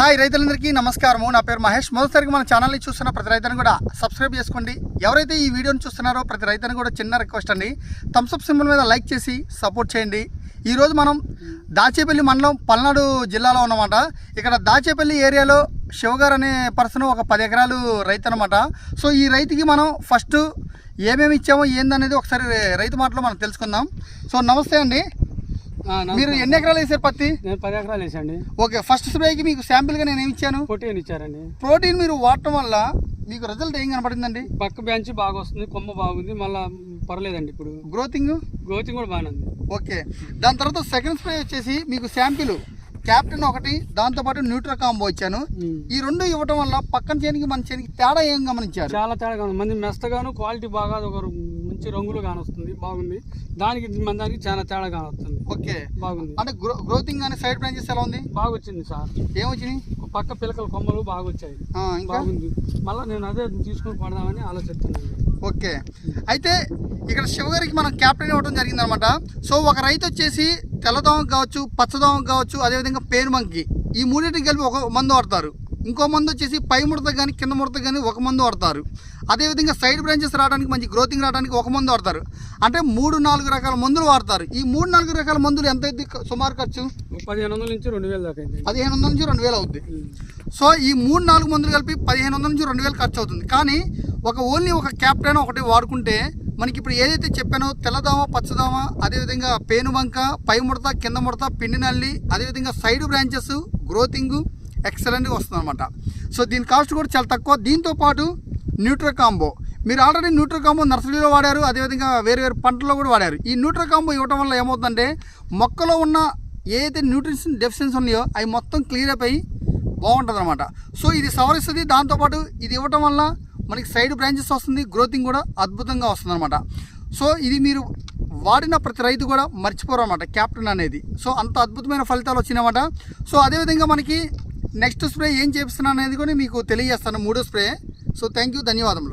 Hi రైతులందరికీ నమస్కారము. నా పేరు మహేష్. మొదటిసారిగా మన ఛానల్ని చూస్తున్న ప్రతి రైతును కూడా సబ్స్క్రైబ్ చేసుకోండి. ఎవరైతే ఈ వీడియోని చూస్తున్నారో ప్రతి రైతును కూడా చిన్న రిక్వెస్ట్ అండి. థమ్స్అప్ సింబల్ మీద లైక్ చేసి సపోర్ట్ చేయండి. ఈరోజు మనం దాచేపల్లి మండలం పల్నాడు జిల్లాలో ఉన్నమాట. ఇక్కడ దాచేపల్లి ఏరియాలో శివగారు అనే పర్సన్ ఒక పది ఎకరాలు రైతు అనమాట సో ఈ రైతుకి మనం ఫస్ట్ ఏమేమి ఇచ్చామో ఏందనేది ఒకసారి రైతు మాటలో మనం తెలుసుకుందాం. సో నమస్తే అండి. మీరు ఎన్ని ఎకరాలు వేసారు పత్తి? నేను పది ఎకరాలు వేసండి ఓకే ఫస్ట్ స్ప్రేకి మీకు శాంపిల్గా నేను ఏమి ఇచ్చాను? పొట్టేని ఇచ్చారండి. ప్రోటీన్ మీరు వాడటం వల్ల మీకు రిజల్ట్ ఏం కనపడిందండి? పక్క బెంచ్ బాగా వస్తుంది కొమ్మ బాగుంది మళ్ళా పర్లేదండి ఇప్పుడు. గ్రోతింగ్ గోతింగ్ కూడా బాగానే ఉంది. ఓకే దాని తర్వాత సెకండ్ స్ప్రే వచ్చేసి మీకు శాంపిల్ క్యాప్టెన్ ఒకటి దాంతోపాటు న్యూట్రా కాంబో ఇచ్చాను. ఈ రెండు ఇవ్వటం వల్ల పక్కన చేనికి మన చేనికి తేడా ఏం గమనించారు? చాలా ఉంది. మంది మెస్తగాను క్వాలిటీ బాగా ఒక మంచి రంగులు కానొస్తుంది బాగుంది. దానికి మన దానికి చాలా తేడా కానొస్తుంది. ఓకే. బాగుంది. అంటే గ్రో గ్రోతింగ్ అనే సైడ్ బ్రాంచెస్ ఎలా ఉంది? బాగా వచ్చింది సార్. ఏమొచ్చినాయి? పక్క పిలకల కొమ్మలు బాగా వచ్చాయి బాగుంది. మళ్ళీ నేను అదే తీసుకొని పడదామని ఆలోచిస్తున్నాను. ఓకే. అయితే ఇక్కడ శివగారికి మనం క్యాప్టెన్ ఇవ్వడం జరిగింది అనమాట సో ఒక రైతు వచ్చేసి తెల్లదోమకు కావచ్చు పచ్చదోమకు కావచ్చు అదేవిధంగా పేరు మంకి ఈ మూడింటికి కలిపి ఒక మందు వాడతారు. ఇంకో మందు వచ్చేసి పై ముడత కానీ కింద ముడత కానీ ఒక మందు వాడతారు. అదేవిధంగా సైడ్ బ్రాంచెస్ రావడానికి మంచి గ్రోతింగ్ రావడానికి ఒక మందు వాడతారు. అంటే మూడు నాలుగు రకాల మందులు వాడతారు. ఈ మూడు నాలుగు రకాల మందులు ఎంత అయింది సుమారు ఖర్చు? పదిహేను వందల నుంచి రెండు వేలు దాకా పదిహేను వందల నుంచి రెండు వేలు అవుద్ది. సో ఈ మూడు నాలుగు మందులు కలిపి పదిహేను వందల నుంచి రెండు వేలు ఖర్చు అవుతుంది. కానీ ఒక ఓన్లీ ఒక క్యాప్టెన్ ఒకటి వాడుకుంటే మనకి ఇప్పుడు ఏదైతే చెప్పానో తెల్లదోమ పచ్చదోమ అదేవిధంగా పేనుబంక పై ముడత కింద ముడత పిండి నల్లి అదేవిధంగా సైడ్ బ్రాంచెస్ గ్రోతింగ్ ఎక్సలెంట్గా వస్తుంది అనమాట సో దీని కాస్ట్ కూడా చాలా తక్కువ. దీంతో పాటు న్యూట్రో కాంబో. మీరు ఆల్రెడీ న్యూట్రో కాంబో నర్సరీలో వాడారు అదేవిధంగా వేరు వేరు పంటల్లో కూడా వాడారు. ఈ న్యూట్రో కాంబో ఇవ్వడం వల్ల ఏమవుతుందంటే మొక్కలో ఉన్న ఏదైతే న్యూట్రిషన్ డెఫిషియన్స్ ఉన్నాయో అవి మొత్తం క్లియర్ అయిపోయి బాగుంటుంది అనమాట సో ఇది సవరిస్తుంది. దాంతోపాటు ఇది ఇవ్వటం వల్ల మనకి సైడ్ బ్రాంచెస్ వస్తుంది గ్రోతింగ్ కూడా అద్భుతంగా వస్తుంది అనమాట సో ఇది మీరు వాడిన ప్రతి రైతు కూడా మర్చిపోరు అనమాట క్యాప్టెన్ అనేది. సో అంత అద్భుతమైన ఫలితాలు వచ్చినాయన్నమాట. సో అదేవిధంగా మనకి నెక్స్ట్ స్ప్రే ఏం చేపిస్తున్నాను అనేది కూడా మీకు తెలియజేస్తాను. మూడో స్ప్రే. సో థ్యాంక్ యూ ధన్యవాదములు.